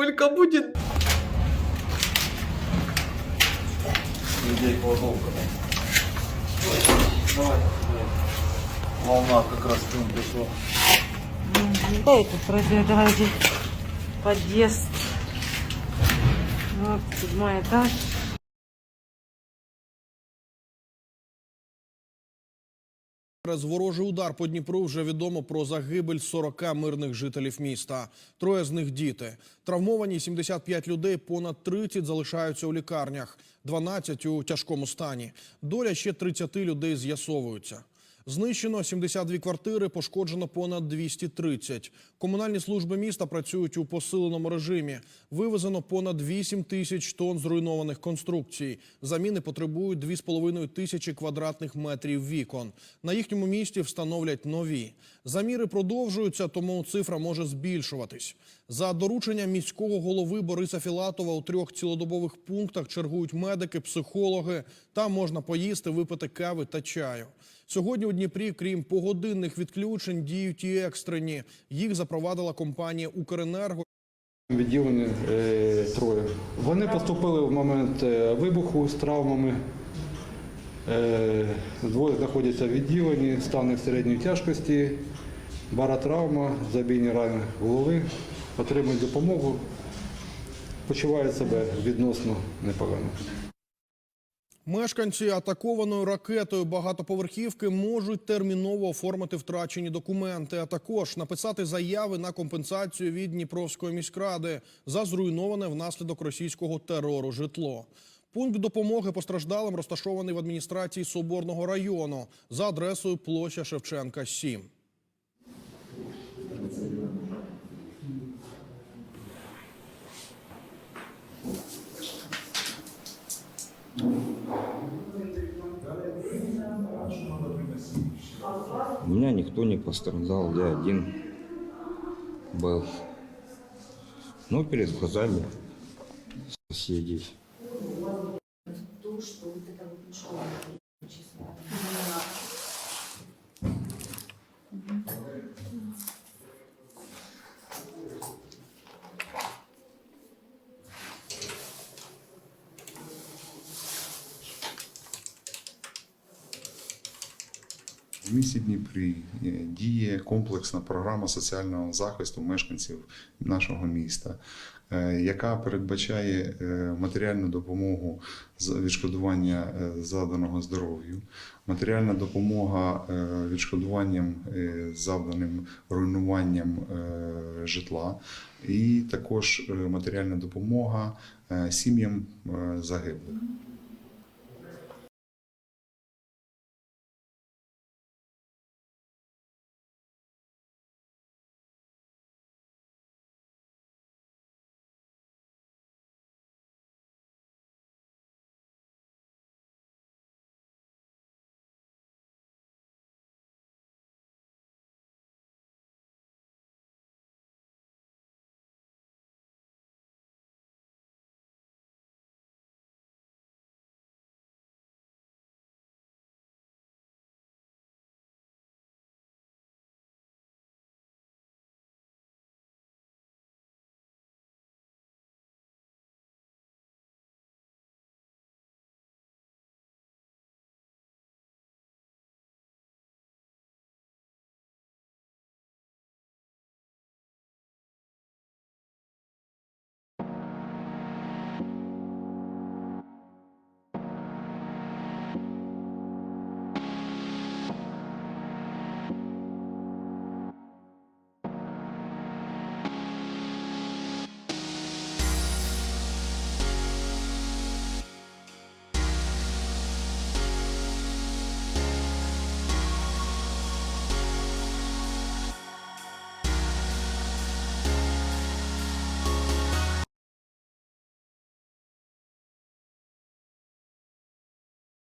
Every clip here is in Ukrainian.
Сколько будет? Людей кладовка. Давай. Волна как раз к ним пришла. Да, это разглядайте подъезд. Вот, седьмой этаж. Через ворожий удар по Дніпру вже відомо про загибель 40 мирних жителів міста. Троє з них діти. Травмовані 75 людей, понад 30 залишаються у лікарнях, 12 у тяжкому стані. Доля ще 30 людей з'ясовується. Знищено 72 квартири, пошкоджено понад 230. Комунальні служби міста працюють у посиленому режимі. Вивезено понад 8 тисяч тонн зруйнованих конструкцій. Заміни потребують 2,5 тисячі квадратних метрів вікон. На їхньому місці встановлять нові. Заміри продовжуються, тому цифра може збільшуватись. За дорученням міського голови Бориса Філатова у трьох цілодобових пунктах чергують медики, психологи. Там можна поїсти, випити кави та чаю. Сьогодні у Дніпрі, крім погодинних відключень, діють і екстрені. Їх запровадила компанія Укренерго. Відділені е, троє. Вони поступили в момент е, вибуху з травмами. Е, Двоє знаходяться в відділенні, стан їх середньої тяжкості, баротравма, забійні рани голови, отримують допомогу, почувають себе відносно непогано. Мешканці атакованої ракетою багатоповерхівки можуть терміново оформити втрачені документи, а також написати заяви на компенсацію від Дніпровської міськради за зруйноване внаслідок російського терору житло. Пункт допомоги постраждалим розташований в адміністрації Соборного району за адресою площа Шевченка 7. У меня никто не пострадал, я один был. Ну, перед глазами соседей. В місті Дніпрі е, діє комплексна програма соціального захисту мешканців нашого міста, е, яка передбачає е, матеріальну допомогу з відшкодування заданого здоров'ю, матеріальна допомога відшкодуванням завданим руйнуванням житла, і також матеріальна допомога сім'ям загиблих.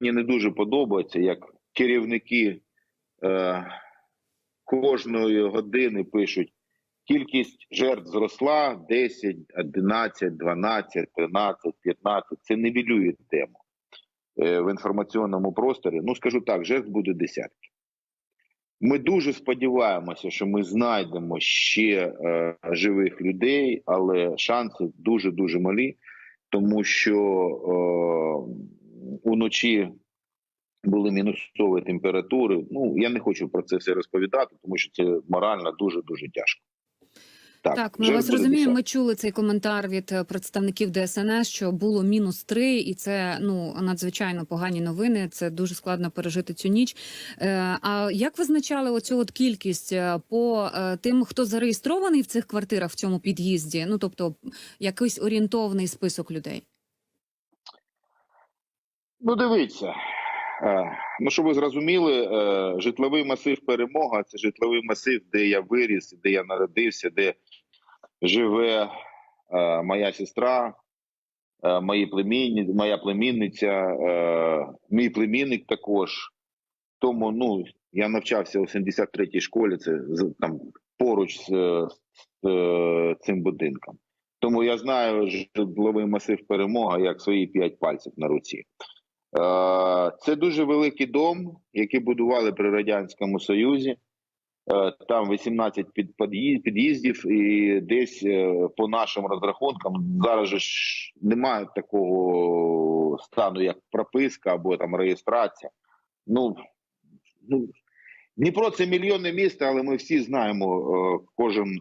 Мені не дуже подобається, як керівники е, кожної години пишуть, кількість жертв зросла 10, 11, 12, 13, 15. Це нівелює тему е, в інформаційному просторі. Ну, скажу так, жертв буде десятки. Ми дуже сподіваємося, що ми знайдемо ще е, живих людей, але шанси дуже дуже малі, тому що е, уночі були мінусові температури. Ну я не хочу про це все розповідати, тому що це морально дуже дуже тяжко. Так, ми вас розуміємо. Ми чули цей коментар від е, представників ДСНС, що було мінус три, і це ну надзвичайно погані новини. Це дуже складно пережити цю ніч. Е, а як визначали оцю от кількість е, по тим, хто зареєстрований в цих квартирах в цьому під'їзді? Ну тобто якийсь орієнтовний список людей? Ну, дивіться. Е, Ну, щоб ви зрозуміли, е, житловий масив перемога це житловий масив, де я виріс, де я народився, де живе е, моя сестра, мої племінні, моя племінниця, мій племінник також. Тому ну, я навчався у 73-й школі, це там поруч з, з цим будинком. Тому я знаю житловий масив перемога як свої п'ять пальців на руці. Е, Це дуже великий дом, який будували при радянському союзі. Е, Там 18 під- під'їздів, і десь е, по нашим розрахункам зараз ж немає такого стану, як прописка або там реєстрація. Ну, ну Дніпро це мільйонне місто, але ми всі знаємо кожен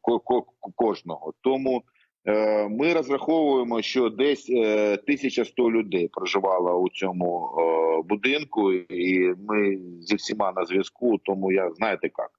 ко- ко- кожного. Тому Ми розраховуємо, що десь е, 1100 людей проживало у цьому е, будинку, і ми зі всіма на зв'язку. Тому я знаєте як.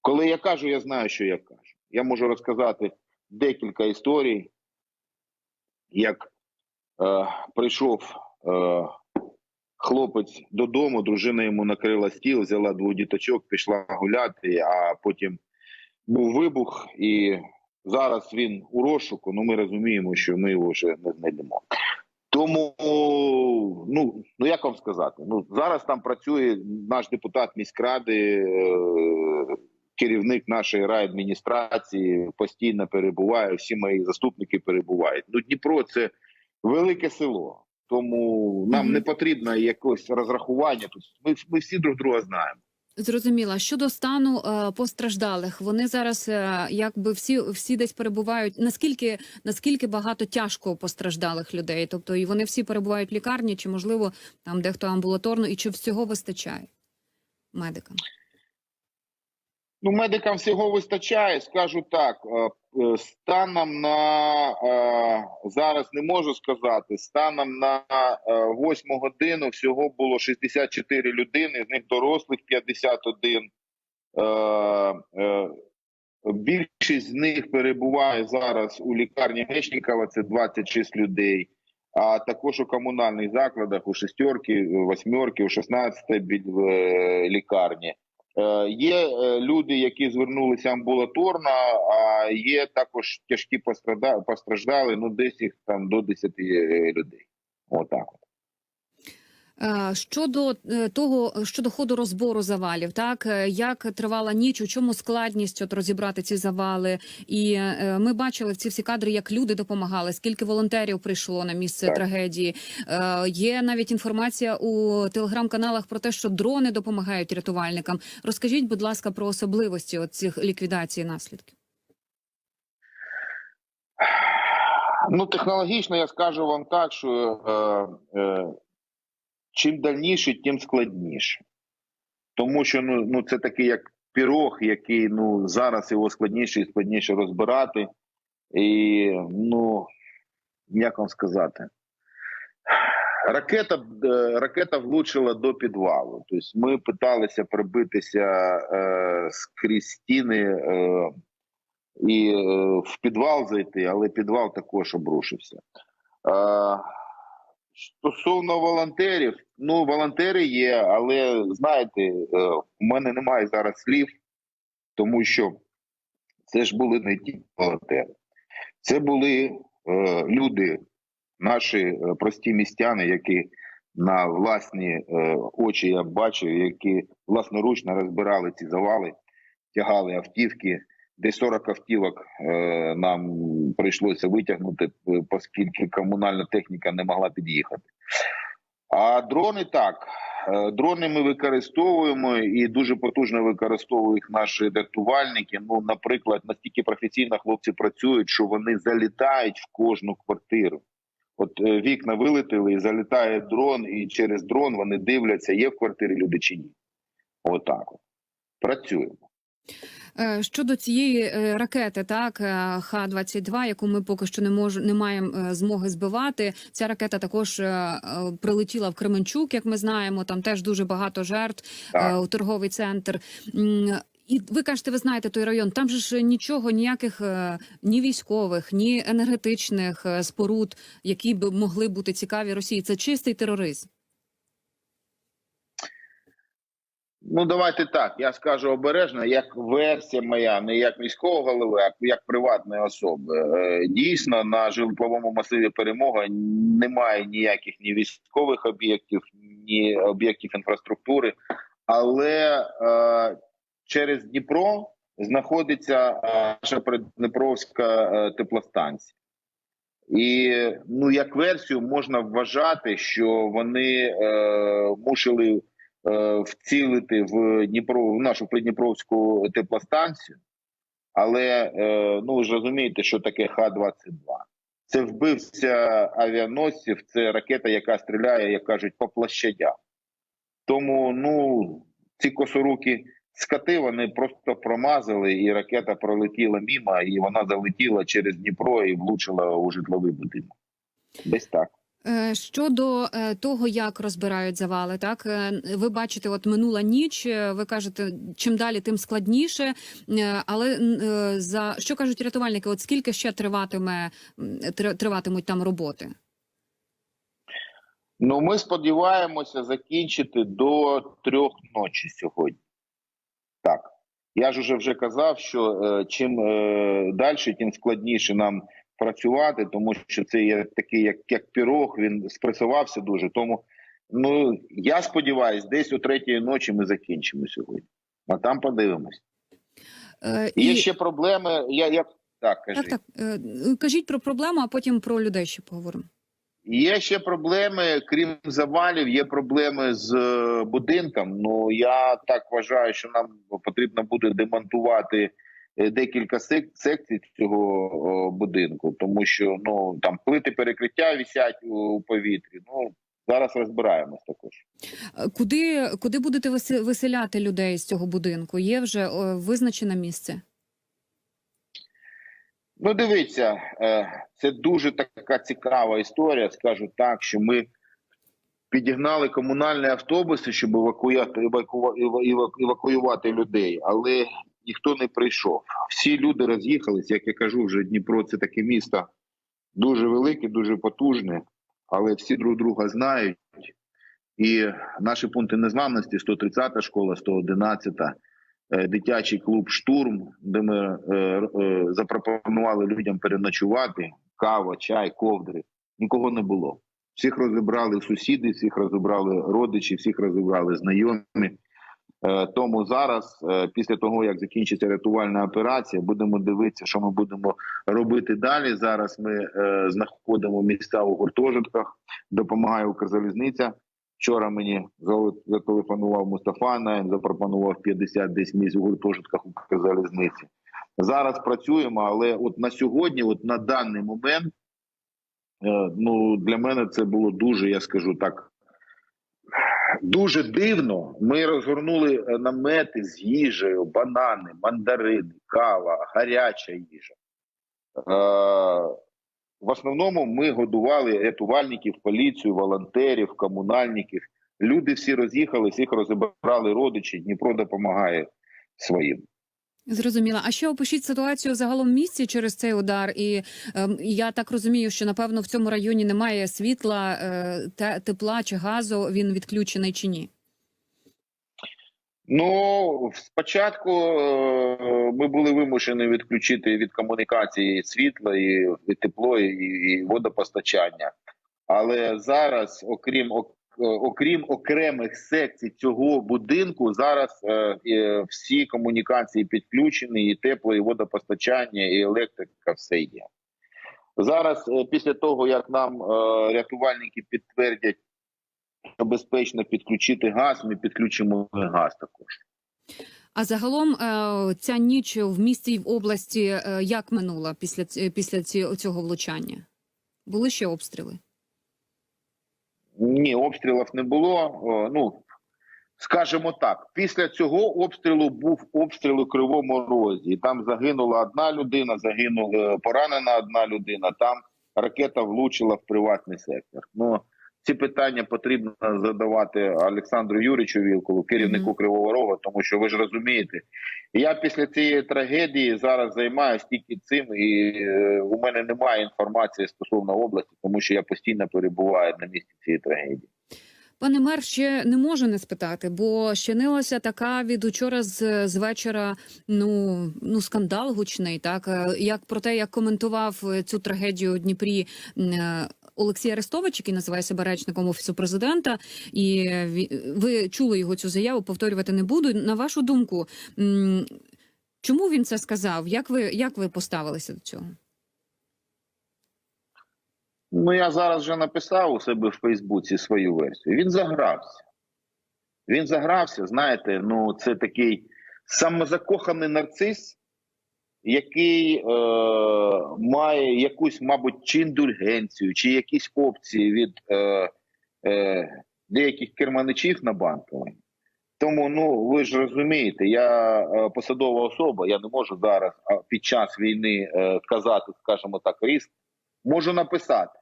Коли я кажу, я знаю, що я кажу. Я можу розказати декілька історій, як е, прийшов е, хлопець додому, дружина йому накрила стіл, взяла двох діточок, пішла гуляти, а потім був вибух і Зараз він у розшуку, ну ми розуміємо, що ми його вже не знайдемо. Тому ну ну як вам сказати, ну зараз там працює наш депутат міськради, е, керівник нашої райадміністрації постійно перебуває. Всі мої заступники перебувають. Ну Дніпро це велике село, тому нам Мгм. не потрібно якось розрахування. Тут ми, ми всі друг друга знаємо. Зрозуміла. Щодо стану е, постраждалих, вони зараз е, якби всі всі десь перебувають. Наскільки наскільки багато тяжко постраждалих людей? Тобто, і вони всі перебувають в лікарні, чи можливо там дехто амбулаторно, і чи всього вистачає медикам? Ну, медикам всього вистачає. Скажу так, е, е, станом на е, зараз не можу сказати. Станом на 8 годину всього було 64 людини, з них дорослих 51. Е, е, Більшість з них перебуває зараз у лікарні Мечникова, це 26 людей. А також у комунальних закладах у шестерки, восьмерки, у 16 біль- е, лікарні. Е, Є е, люди, які звернулися амбулаторно, а є також тяжкі постраждали, ну десь їх там до 10 е, людей. Отак. Е, Щодо е, того, щодо ходу розбору завалів, так е, як тривала ніч, у чому складність от розібрати ці завали? І е, ми бачили в ці всі кадри, як люди допомагали, скільки волонтерів прийшло на місце Так. трагедії. Е, Є навіть інформація у телеграм-каналах про те, що дрони допомагають рятувальникам. Розкажіть, будь ласка, про особливості цих ліквідації наслідків. Ну, технологічно я скажу вам так, що е, е, чим дальніше, тим складніше. Тому що ну, ну, це такий як пірог, який ну, зараз його складніше і складніше розбирати. І, ну, як вам сказати, ракета, е, ракета влучила до підвалу. Тобто ми питалися прибитися е, скрізь стіни. Е, і е, в підвал зайти, але підвал також обрушився. Е, стосовно волонтерів, ну волонтери є, але знаєте, е, у мене немає зараз слів, тому що це ж були не ті волонтери, це були е, люди, наші е, прості містяни, які на власні е, очі я бачив, які власноручно розбирали ці завали, тягали автівки. Десь 40 автівок е, нам прийшлося витягнути, е, оскільки комунальна техніка не могла під'їхати. А дрони так. Е, Дрони ми використовуємо і дуже потужно використовують наші рятувальники. Ну, наприклад, настільки професійно хлопці працюють, що вони залітають в кожну квартиру. От вікна вилетіли, і залітає дрон, і через дрон вони дивляться, є в квартирі люди чи ні. Отак. От. Працюємо. Е, Щодо цієї е, ракети, так е, Х-22, яку ми поки що не мож, не маємо змоги збивати. Ця ракета також прилетіла в Кременчук, як ми знаємо. Там теж дуже багато жертв Так. у торговий центр. І ви кажете, ви знаєте той район. Там же ж нічого, ніяких ні військових, ні енергетичних споруд, які б могли бути цікаві Росії. Це чистий тероризм. Ну, давайте так. Я скажу обережно, як версія моя, не як міського голови, а як приватної особи. Е, Дійсно, на житловому масиві перемога немає ніяких ні військових об'єктів, ні об'єктів інфраструктури, але е, через Дніпро знаходиться е, наша Придніпровська е, теплостанція. І ну як версію можна вважати, що вони е, мусили е, вцілити в Дніпро в нашу Придніпровську теплостанцію, але е, ну ви ж розумієте, що таке Х-22. Це вбивця авіаносців, це ракета, яка стріляє, як кажуть, по площадях. Тому ну ці косоруки скати вони просто промазали, і ракета пролетіла мімо, і вона залетіла через Дніпро і влучила у житловий будинок. Десь так. Е, Щодо е, того, як розбирають завали, так е, ви бачите, от минула ніч. Ви кажете, чим далі, тим складніше. Але за що кажуть рятувальники? От скільки ще триватиме триватимуть там роботи? Ну, ми сподіваємося закінчити до трьох ночі сьогодні. Так. Я ж уже вже казав, що чим далі, тим складніше нам працювати, тому що це є такий, як, як пірог, він спресувався дуже. Тому ну я сподіваюся, десь о третій ночі ми закінчимо сьогодні. А там подивимось. Е, Є ще проблеми. Я, я... Так, кажи. так, так е, кажіть про проблему, а потім про людей ще поговоримо. Є ще проблеми, крім завалів, є проблеми з е, будинком. Ну я так вважаю, що нам потрібно буде демонтувати е, декілька сек- секцій цього будинку, тому що ну там плити перекриття висять у, повітрі. Ну зараз розбираємось також. Е, Куди, куди будете виселяти людей з цього будинку? Є вже е, визначене місце? Ну, дивіться, е, це дуже така цікава історія. Скажу так, що ми підігнали комунальні автобуси, щоб евакуювати, евакуювати людей, але ніхто не прийшов. Всі люди роз'їхались. Як я кажу, вже Дніпро це таке місто дуже велике, дуже потужне, але всі друг друга знають. І наші пункти незламності 130 школа, 111 е, дитячий клуб Штурм, де ми е, е, запропонували людям переночувати, кава, чай, ковдри. Нікого не було. Всіх розібрали сусіди, всіх розібрали родичі, всіх розібрали знайомі. Е, Тому зараз, е, після того як закінчиться рятувальна операція, будемо дивитися, що ми будемо робити далі. Зараз ми е, знаходимо місця у гуртожитках, допомагає Укрзалізниця. Вчора мені зателефонував Мустафа Найм, запропонував 50 десь місць у гуртожитках Укрзалізниці. Зараз працюємо, але от на сьогодні, от на даний момент, ну для мене це було дуже, я скажу так, дуже дивно. Ми розгорнули е, намети з їжею, банани, мандарини, кава, гаряча їжа. Е, в основному ми годували рятувальників, поліцію, волонтерів, комунальників. Люди всі роз'їхались, їх розібрали родичі. Дніпро допомагає своїм. Зрозуміла. А ще опишіть ситуацію загалом в місті через цей удар. І ем, я так розумію, що напевно в цьому районі немає світла, е, те- тепла чи газу. Він відключений чи ні? Ну спочатку е, ми були вимушені відключити від комунікації світло, і, і тепло, і, і водопостачання. Але зараз, окрім ок- е, окрім окремих секцій цього будинку, зараз е, е, всі комунікації підключені, і тепло, і водопостачання, і електрика, все є. Зараз, е, після того як нам е, рятувальники підтвердять що безпечно підключити газ, ми підключимо газ також. А загалом е, ця ніч в місті і в області е, як минула після після цього влучання? Були ще обстріли? Ні, обстрілів не було. Ну скажімо так, після цього обстрілу був обстріл у Кривому Розі. Там загинула одна людина, загинула поранена одна людина. Там ракета влучила в приватний сектор. Ну ці питання потрібно задавати Олександру Юричу Вілкову, керівнику. Кривого Рогу, тому що ви ж розумієте, я після цієї трагедії зараз займаюся тільки цим, і е, у мене немає інформації стосовно області, тому що я постійно перебуваю на місці цієї трагедії. Пане мер, ще не можу не спитати, бо щинилася така від учора з, з вечора. Ну ну скандал гучний. Так Е, як про те, як коментував е, цю трагедію у Дніпрі Олексій Арестович, який називає себе речником офісу президента, і е, ви чули його цю заяву. Повторювати не буду. На вашу думку, чому він це сказав? Як ви як ви поставилися до цього? Ну я зараз вже написав у себе в Фейсбуці свою версію. Він загрався. Він загрався, знаєте, ну це такий самозакоханий нарцис, який е, має якусь, мабуть, чи індульгенцію, чи якісь опції від е, е, деяких керманичів на банковій. Тому ну ви ж розумієте, я е, посадова особа, я не можу зараз під час війни е, казати, скажімо так, різк. Можу написати.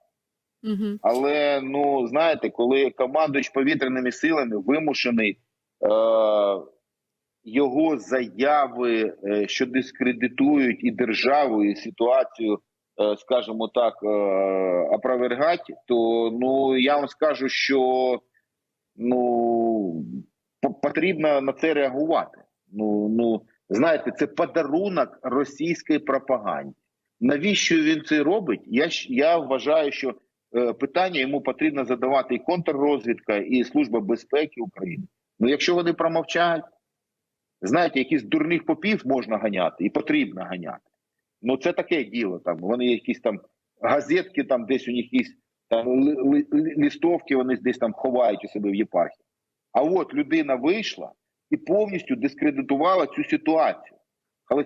Угу. Але ну знаєте, коли командуючий повітряними силами вимушений е, його заяви, е, що дискредитують і державу, і ситуацію, е, скажімо так, е, опровергати, то ну я вам скажу, що ну потрібно на це реагувати. Ну ну знаєте, це подарунок російської пропаганді. Навіщо він це робить? Я я вважаю, що питання йому потрібно задавати і контррозвідка, і служба безпеки України. Ну, якщо вони промовчають, знаєте, якісь дурних попів можна ганяти і потрібно ганяти. Ну це таке діло. Там вони якісь там газетки, там десь у них якісь там ли- ли- ли- листовки, вони десь там ховають у себе в єпархії. А от людина вийшла і повністю дискредитувала цю ситуацію. Але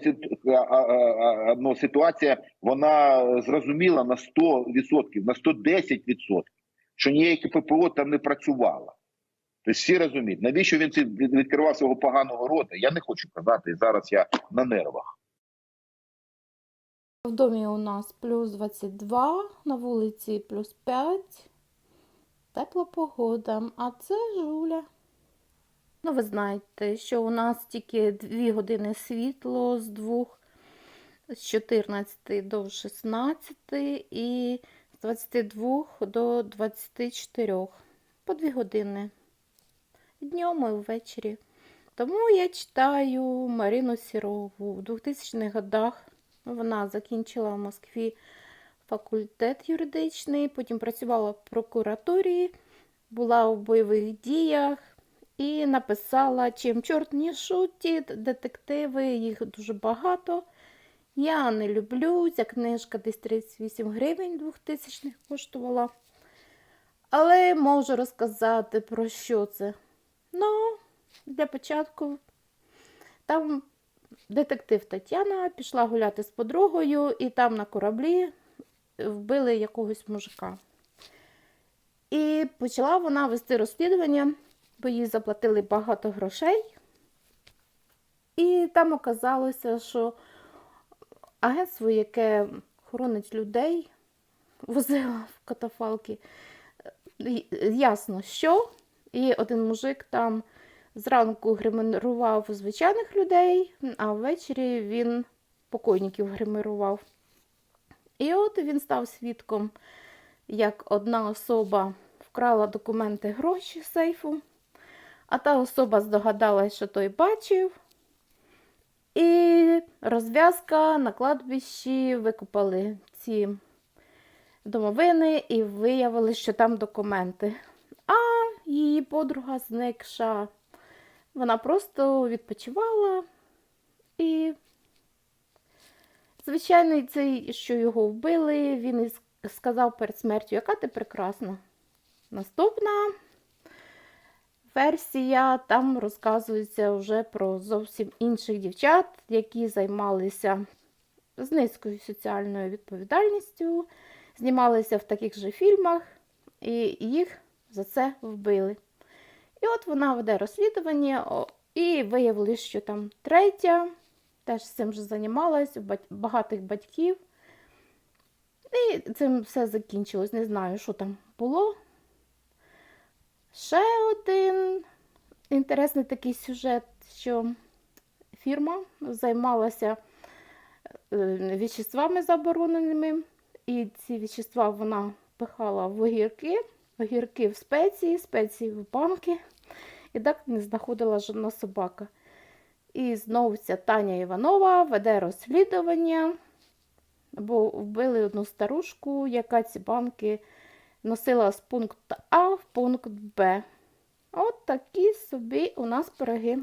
ну, ситуація вона зрозуміла на 100%, на 110%, що ніяке ППО там не працювало. Тобто всі розуміють, навіщо він відкривав свого поганого рота, я не хочу казати, зараз я на нервах. В домі у нас плюс 22, на вулиці плюс 5. Тепла погода. А це Жуля. Ну, ви знаєте, що у нас тільки 2 години світло з 2, з 14 до 16 і з 22 до 24. По 2 години. Днем і ввечері. Тому я читаю Марину Сірову в 2000-х годах. Вона закінчила в Москві факультет юридичний, потім працювала в прокуратурі, була у бойових діях і написала Чим чорт не шутить, детективи, їх дуже багато. Я не люблю. Ця книжка десь 38 гривень 2000 коштувала. Але можу розказати про що це. Ну, для початку там детектив Тетяна пішла гуляти з подругою, і там на кораблі вбили якогось мужика. І почала вона вести розслідування, бо їй заплатили багато грошей. І там оказалося, що агентство, яке хоронить людей, возило в катафалки, ясно що. І один мужик там зранку гримірував звичайних людей, а ввечері він покойників гримірував. І от він став свідком, як одна особа вкрала документи гроші з сейфу, а та особа здогадалась, що той бачив. І розв'язка на кладбищі викопали ці домовини і виявили, що там документи. Її подруга зникша. Вона просто відпочивала і, звичайно, цей, що його вбили, він і сказав перед смертю, яка ти прекрасна. Наступна версія, там розказується вже про зовсім інших дівчат, які займалися з низькою соціальною відповідальністю, знімалися в таких же фільмах, і їх за це вбили. І от вона веде розслідування, і виявилось, що там третя теж цим же займалась, багатих батьків. І цим все закінчилось. Не знаю, що там було. Ще один інтересний такий сюжет, що фірма займалася е, веществами забороненими, і ці вещества вона пихала в огірки, огірки в спеції, спеції в банки, і так не знаходила жодна собака. І знову ця Таня Іванова веде розслідування, бо вбили одну старушку, яка ці банки носила з пункту А в пункт Б. От такі собі у нас пироги.